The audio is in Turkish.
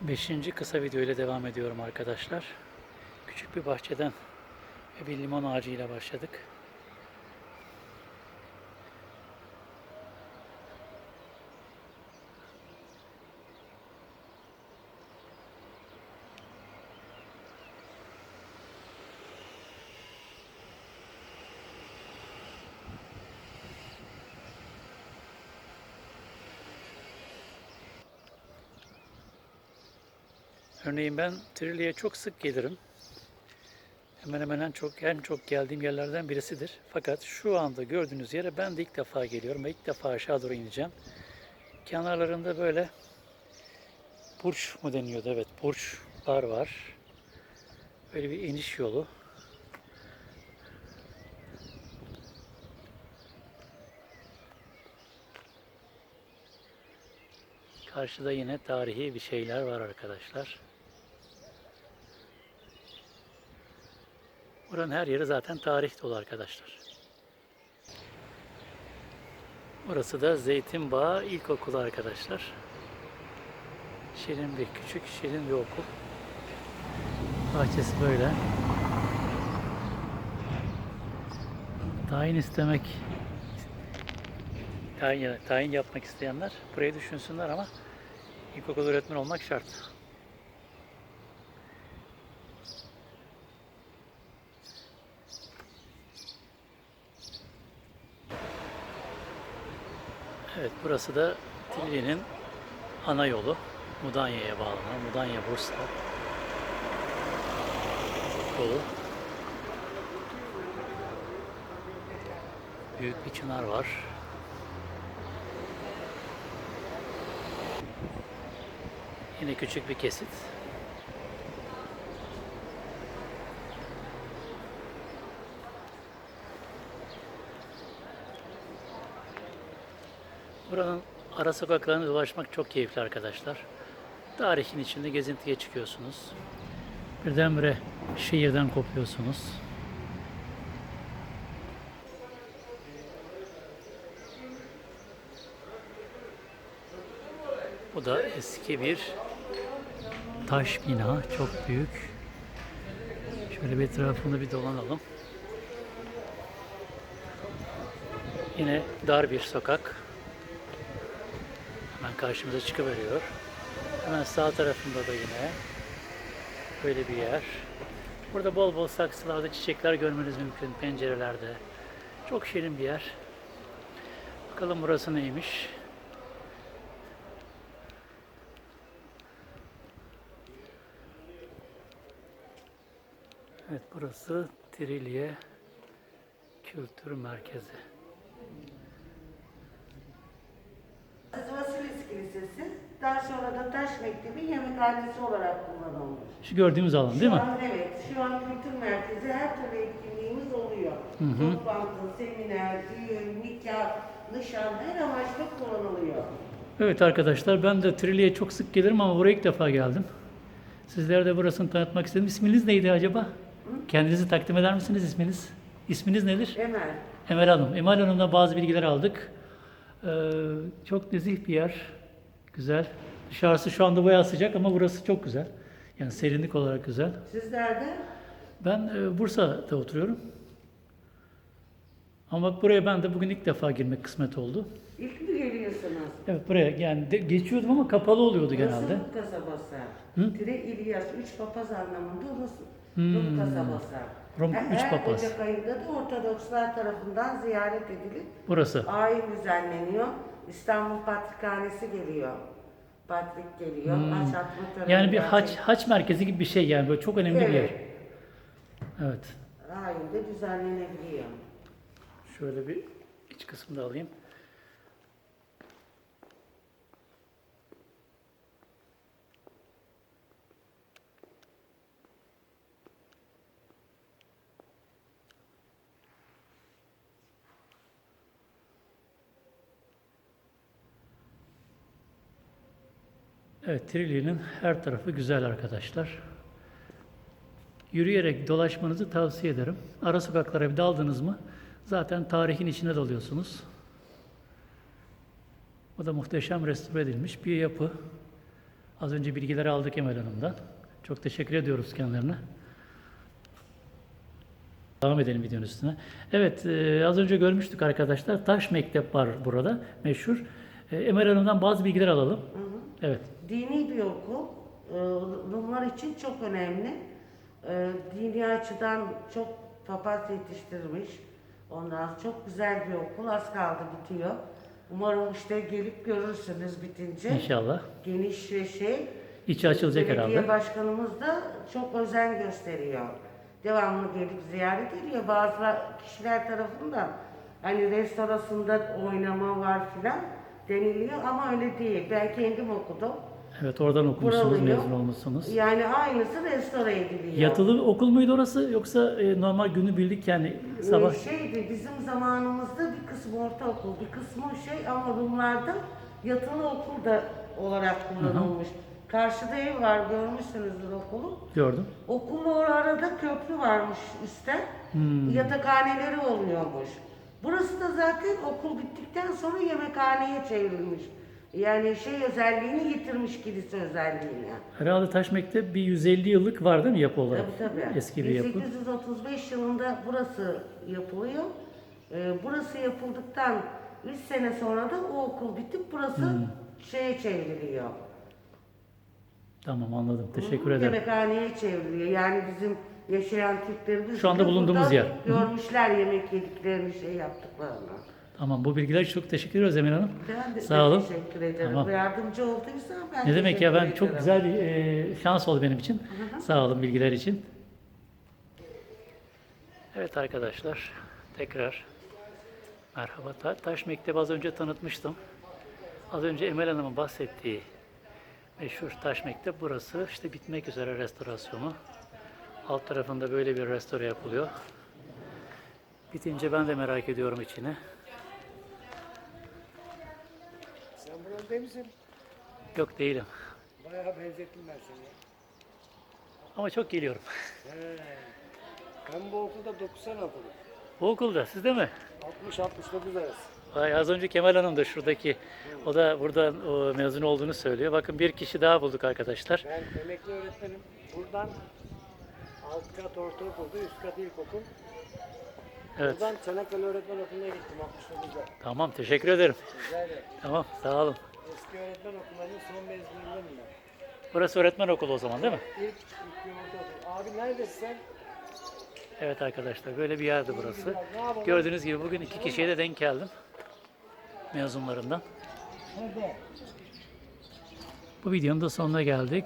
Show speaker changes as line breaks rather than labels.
Beşinci kısa video ile devam ediyorum arkadaşlar. Küçük bir bahçeden ve bir limon ağacıyla başladık. Örneğin ben Trily'e çok sık gelirim. Hemen hemen en çok en çok geldiğim yerlerden birisidir. Fakat şu anda gördüğünüz yere ben de ilk defa geliyorum ve ilk defa aşağı doğru ineceğim. Kenarlarında böyle burç mu deniyordu? Evet, burçlar var. Böyle bir iniş yolu. Karşıda yine tarihi bir şeyler var arkadaşlar. Buranın her yeri zaten tarih dolu arkadaşlar. Burası da Zeytinbağı İlkokulu arkadaşlar. Şirin bir küçük, şirin bir okul. Bahçesi böyle. Tayin istemek, tayin, tayin yapmak isteyenler burayı düşünsünler ama ilkokul öğretmeni olmak şart. Evet burası da Tilli'nin ana yolu. Mudanya'ya bağlanan, Mudanya Bursa yolu. Büyük bir çınar var. Yine küçük bir kesit. Buranın ara sokaklarını dolaşmak çok keyifli arkadaşlar. Tarihin içinde gezintiye çıkıyorsunuz. Birdenbire şehirden kopuyorsunuz. Bu da eski bir taş bina, çok büyük. Şöyle bir etrafını bir dolanalım. Yine dar bir sokak. Hemen karşımıza çıkıveriyor. Hemen sağ tarafında da yine böyle bir yer. Burada bol bol saksılarda çiçekler görmeniz mümkün pencerelerde. Çok şirin bir yer. Bakalım burası neymiş? Evet burası Trilye Kültür Merkezi.
Aziz Vasilis Kilisesi, daha sonra da Taş Mektebi yemekhanesi olarak kullanılmış.
Şu gördüğümüz alan değil
şu
mi?
An, evet, şu an kültür merkezi her türlü etkinliğimiz oluyor.
Hı hı.
Toplantı, seminer, düğün, nikah, nişan her amaçla kullanılıyor.
Evet arkadaşlar ben de Trilye'ye çok sık gelirim ama buraya ilk defa geldim. Sizlere de burasını tanıtmak istedim. İsminiz neydi acaba? Kendinizi takdim eder misiniz isminiz? İsminiz nedir?
Emel,
Emel Hanım. Emel Hanım'dan bazı bilgiler aldık. Ee, çok nezih bir yer. Güzel. Dışarısı şu anda bayağı sıcak ama burası çok güzel. Yani serinlik olarak güzel.
sizler de
Ben e, Bursa'da oturuyorum. Ama bak buraya ben de bugün ilk defa girmek kısmet oldu.
ilk mi geliyorsunuz?
Evet buraya yani de- geçiyordum ama kapalı oluyordu genelde.
Rum kasabası.
Hı?
Tire İlyas, üç papaz anlamında Rus,
Hmm.
Rum kasabası.
Rum, üç
her
papaz.
Ocak ayında da Ortodokslar tarafından ziyaret edilip
Burası.
ayin düzenleniyor. İstanbul Patrikhanesi geliyor. Patrik geliyor.
Hmm.
Haç töreni
Yani bir haç haç merkezi gibi bir şey yani böyle çok önemli bir yer.
Evet. Ayinde düzenlenebiliyor.
Şöyle bir iç kısmını da alayım. Evet, Trilye'nin her tarafı güzel arkadaşlar. Yürüyerek dolaşmanızı tavsiye ederim. Ara sokaklara bir daldınız mı zaten tarihin içine dalıyorsunuz. Bu da muhteşem restore edilmiş bir yapı. Az önce bilgileri aldık Emel Hanım'dan. Çok teşekkür ediyoruz kendilerine. Devam edelim videonun üstüne. Evet, e, az önce görmüştük arkadaşlar. Taş Mektep var burada, meşhur. E, Emel Hanım'dan bazı bilgiler alalım. Evet.
Dini bir okul. Ee, Rumlar için çok önemli. Ee, Dini açıdan çok papaz yetiştirmiş. Ondan çok güzel bir okul. Az kaldı bitiyor. Umarım işte gelip görürsünüz bitince.
İnşallah.
Geniş ve şey.
İçi açılacak
Belediye
herhalde.
başkanımız da çok özen gösteriyor. Devamlı gelip ziyaret ediyor. Bazı kişiler tarafından hani restorasında oynama var filan deniliyor ama öyle değil. Ben kendim okudum.
Evet, oradan okumuşsunuz,
Buralıyım.
mezun olmuşsunuz.
Yani aynısı restore ediliyor.
Yatılı okul muydu orası yoksa e, normal günübirlik yani sabah?
Ee, şeydi bizim zamanımızda bir kısmı ortaokul, bir kısmı şey ama Rumlarda yatılı okul da olarak kullanılmış. Karşıda ev var görmüşsünüzdür okulu.
Gördüm.
Okulun arada köprü varmış üstte.
Hmm.
Yatakhaneleri oluyormuş. Burası da zaten okul bittikten sonra yemekhaneye çevrilmiş. Yani şey özelliğini yitirmiş kilise özelliğini.
Herhalde Taş Mektep bir 150 yıllık var değil mi yapı olarak?
Tabii tabii.
Eski bir yapı.
1835 yılında burası yapılıyor. Ee, burası yapıldıktan 3 sene sonra da o okul bitip burası
Hmm.
şeye çevriliyor.
Tamam anladım. Teşekkür
Hı,
ederim.
Yemekhaneye çevriliyor. Yani bizim yaşayan Türklerimiz
Şu anda bulunduğumuz yer. Hı.
Görmüşler yemek yediklerini, şey yaptıklarını.
Tamam bu bilgiler için çok teşekkür ediyoruz Emine Hanım.
Ben de,
Sağ olun.
teşekkür ederim.
Tamam.
Yardımcı olduysam ben
Ne demek ya ben
teşekkür
çok
ederim.
güzel bir e, şans oldu benim için. Sağ olun bilgiler için. Evet arkadaşlar tekrar merhaba. Ta- Taş Mektebi az önce tanıtmıştım. Az önce Emel Hanım'ın bahsettiği meşhur Taş Mektep burası. İşte bitmek üzere restorasyonu. Alt tarafında böyle bir restore yapılıyor. Bitince ben de merak ediyorum içini.
Sen buralı değil misin?
Yok değilim.
Bayağı benzettim ben seni.
Ama çok geliyorum.
He. Ben bu okulda 9
Bu okulda sizde mi?
60-69 arası.
Vay, az önce Kemal Hanım da şuradaki, o da buradan o, mezun olduğunu söylüyor. Bakın bir kişi daha bulduk arkadaşlar.
Ben emekli öğretmenim. Buradan alt kat ortaokuldu, üst kat ilkokul.
Evet,
Buradan Çanakkale Öğretmen Okulu'na gittim 69'da.
tamam teşekkür ederim.
Rica ederim.
Tamam, sağ olun.
Eski öğretmen okullarının son mezunuyum ben.
Burası öğretmen okulu o zaman değil mi?
İlk, ilk ortaokul. Abi neredesin sen?
Evet arkadaşlar, böyle bir yerdi burası. Gördüğünüz gibi bugün iki kişiye de denk geldim. Mezunlarından. Bu videonun da sonuna geldik.